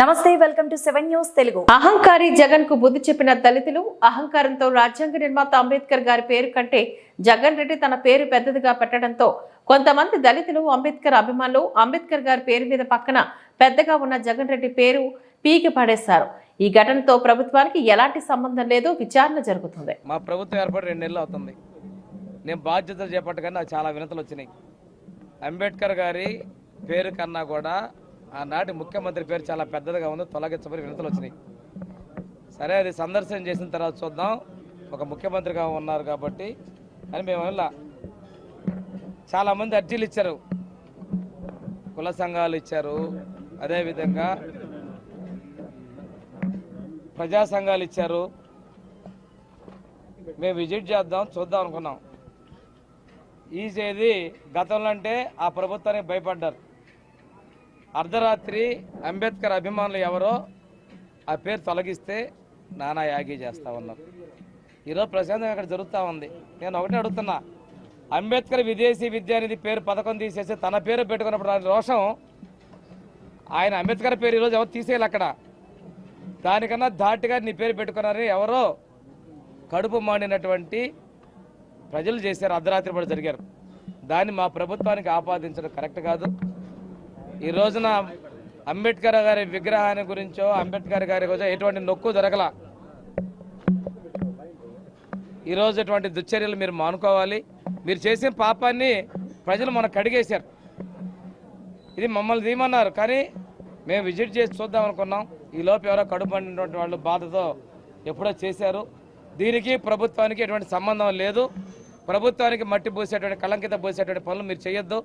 నమస్తే welcome to seven news Telugu. అహంకారి జగన్కు బుద్ధి చెప్పిన దళితులు అహంకారంతో రాజ్యాంగ నిర్మాత అంబేద్కర్ గారి పేరు కంటే జగన్ రెడ్డి తన పేరు పెద్దదిగా పెట్టడంతో కొంతమంది దళితులు అంబేద్కర్ అభిమానులు అంబేద్కర్ గారి పేరు మీద పక్కన పెద్దగా ఉన్న జగన్ రెడ్డి పేరు పీకి పడేశారు. ఈ ఘటనతో ప్రభుత్వానికి ఎలాంటి సంబంధం లేదు విచారణ జరుగుతుంది. మా ప్రభుత్వం ఏర్పడి రెండు నెలలు అవుతుంది. నేను బాధ్యతలు చేపట్టగానే నాకు చాలా వినతులు వచ్చినాయి. అంబేద్కర్ గారి పేరు కన్నా కూడా ఆనాటి ముఖ్యమంత్రి పేరు చాలా పెద్దదిగా ఉంది. తొలగించమని వినతులు వచ్చినాయి. సరే అది సందర్శన చేసిన తర్వాత చూద్దాం. ఒక ముఖ్యమంత్రిగా ఉన్నారు కాబట్టి. అని మేము వల్ల చాలామంది అర్జీలు ఇచ్చారు. కుల సంఘాలు ఇచ్చారు. అదేవిధంగా ప్రజా సంఘాలు ఇచ్చారు. మేము విజిట్ చేద్దాం చూద్దాం అనుకున్నాం. ఈ చేది గతంలో అంటే ఆ ప్రభుత్వానికి భయపడ్డారు. అర్ధరాత్రి అంబేద్కర్ అభిమానులు ఎవరో ఆ పేరు తొలగిస్తే నానా యాగి చేస్తూ ఉన్నారు ఈరోజు ప్రశాంతం అక్కడ జరుగుతూ ఉంది. నేను ఒకటే అడుగుతున్నా. అంబేద్కర్ విదేశీ విద్య అనేది పేరు పథకం తీసేసి తన పేరు పెట్టుకున్నప్పుడు ఆ రోషం ఆయన అంబేద్కర్ పేరు ఈరోజు ఎవరు తీసేయాలి అక్కడ? దానికన్నా ధాటిగా నీ పేరు పెట్టుకున్నారని ఎవరో? కడుపు మాడినటువంటి ప్రజలు చేశారు. అర్ధరాత్రి పడి జరిగారు. దాన్ని మా ప్రభుత్వానికి ఆపాదించడం కరెక్ట్ కాదు. ఈ రోజున అంబేద్కర్ గారి విగ్రహాన్ని గురించో అంబేద్కర్ గారి గురించో ఎటువంటి నొక్కు దొరకల ఈరోజు ఇటువంటి దుశ్చర్యలు మీరు మానుకోవాలి. మీరు చేసిన పాపాన్ని ప్రజలు మనకు కడిగేశారు. ఇది మమ్మల్ని తీయమన్నారు కానీ మేము విజిట్ చేసి చూద్దాం అనుకున్నాం. ఈ లోపు ఎవరో కడుపడినటువంటి వాళ్ళు బాధతో ఎప్పుడో చేశారు. దీనికి ప్రభుత్వానికి ఎటువంటి సంబంధం లేదు. ప్రభుత్వానికి మట్టి పోసేటువంటి కళంకిత పోసేటువంటి పనులు మీరు చేయొద్దు.